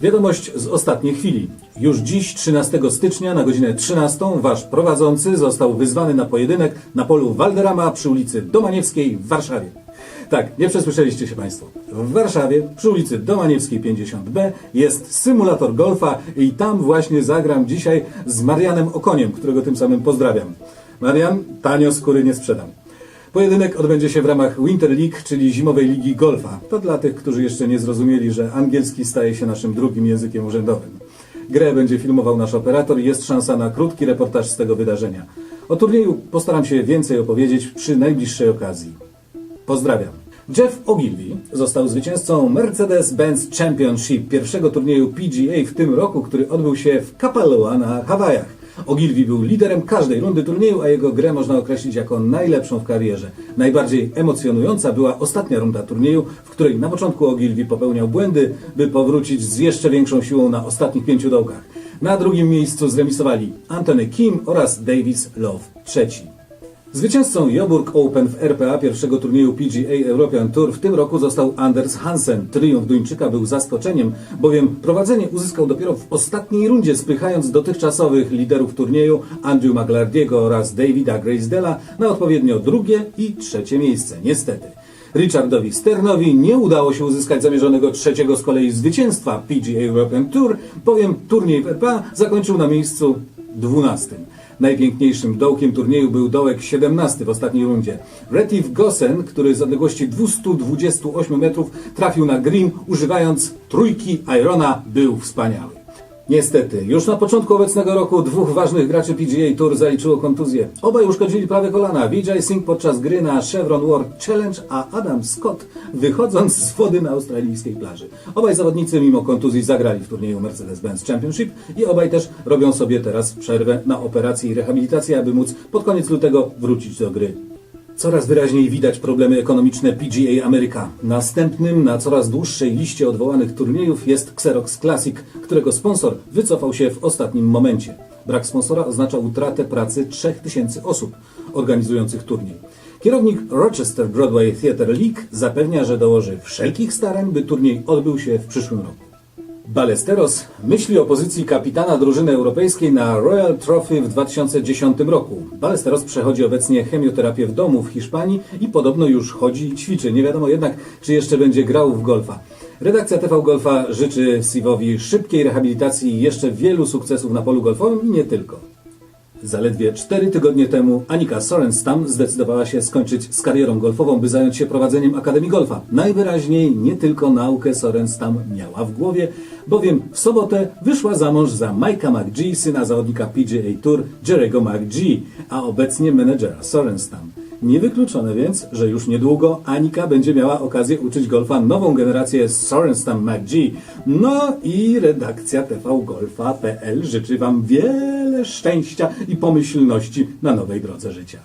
Wiadomość z ostatniej chwili. Już dziś, 13 stycznia na godzinę 13, wasz prowadzący został wyzwany na pojedynek na polu Walderama przy ulicy Domaniewskiej w Warszawie. Tak, nie przesłyszeliście się Państwo. W Warszawie, przy ulicy Domaniewskiej 50B jest symulator golfa i tam właśnie zagram dzisiaj z Marianem Okoniem, którego tym samym pozdrawiam. Marian, tanio skóry nie sprzedam. Pojedynek odbędzie się w ramach Winter League, czyli zimowej ligi golfa. To dla tych, którzy jeszcze nie zrozumieli, że angielski staje się naszym drugim językiem urzędowym. Grę będzie filmował nasz operator i jest szansa na krótki reportaż z tego wydarzenia. O turnieju postaram się więcej opowiedzieć przy najbliższej okazji. Pozdrawiam. Jeff Ogilvy został zwycięzcą Mercedes-Benz Championship pierwszego turnieju PGA w tym roku, który odbył się w Kapalua na Hawajach. Ogilvy był liderem każdej rundy turnieju, a jego grę można określić jako najlepszą w karierze. Najbardziej emocjonująca była ostatnia runda turnieju, w której na początku Ogilvy popełniał błędy, by powrócić z jeszcze większą siłą na ostatnich pięciu dołkach. Na drugim miejscu zremisowali Anthony Kim oraz Davis Love trzeci. Zwycięzcą Joburg Open w RPA pierwszego turnieju PGA European Tour w tym roku został Anders Hansen. Triumf Duńczyka był zaskoczeniem, bowiem prowadzenie uzyskał dopiero w ostatniej rundzie, spychając dotychczasowych liderów turnieju Andrew Maglardiego oraz Davida Grace-Della na odpowiednio drugie i trzecie miejsce. Niestety. Richardowi Sternowi nie udało się uzyskać zamierzonego trzeciego z kolei zwycięstwa PGA European Tour, bowiem turniej w RPA zakończył na miejscu 12. Najpiękniejszym dołkiem turnieju był dołek 17 w ostatniej rundzie. Retif Gossen, który z odległości 228 metrów trafił na green używając trójki Irona, był wspaniały. Niestety, już na początku obecnego roku dwóch ważnych graczy PGA Tour zaliczyło kontuzję. Obaj uszkodzili prawe kolana. Vijay Singh podczas gry na Chevron World Challenge, a Adam Scott wychodząc z wody na australijskiej plaży. Obaj zawodnicy mimo kontuzji zagrali w turnieju Mercedes-Benz Championship i obaj też robią sobie teraz przerwę na operację i rehabilitację, aby móc pod koniec lutego wrócić do gry. Coraz wyraźniej widać problemy ekonomiczne PGA Ameryka. Następnym na coraz dłuższej liście odwołanych turniejów jest Xerox Classic, którego sponsor wycofał się w ostatnim momencie. Brak sponsora oznacza utratę pracy 3000 osób organizujących turniej. Kierownik Rochester Broadway Theatre League zapewnia, że dołoży wszelkich starań, by turniej odbył się w przyszłym roku. Ballesteros myśli o pozycji kapitana drużyny europejskiej na Royal Trophy w 2010 roku. Ballesteros przechodzi obecnie chemioterapię w domu w Hiszpanii i podobno już chodzi i ćwiczy. Nie wiadomo jednak, czy jeszcze będzie grał w golfa. Redakcja TV Golfa życzy Sivowi szybkiej rehabilitacji i jeszcze wielu sukcesów na polu golfowym i nie tylko. Zaledwie cztery tygodnie temu Anika Sorenstam zdecydowała się skończyć z karierą golfową, by zająć się prowadzeniem Akademii Golfa. Najwyraźniej nie tylko naukę Sorenstam miała w głowie, bowiem w sobotę wyszła za mąż za Mike'a McGee, syna zawodnika PGA Tour Jerego McGee, a obecnie menedżera Sorenstam. Niewykluczone więc, że już niedługo Anika będzie miała okazję uczyć golfa nową generację Sorenstam McGee. No i redakcja tvgolfa.pl życzy Wam wiele szczęścia i pomyślności na nowej drodze życia.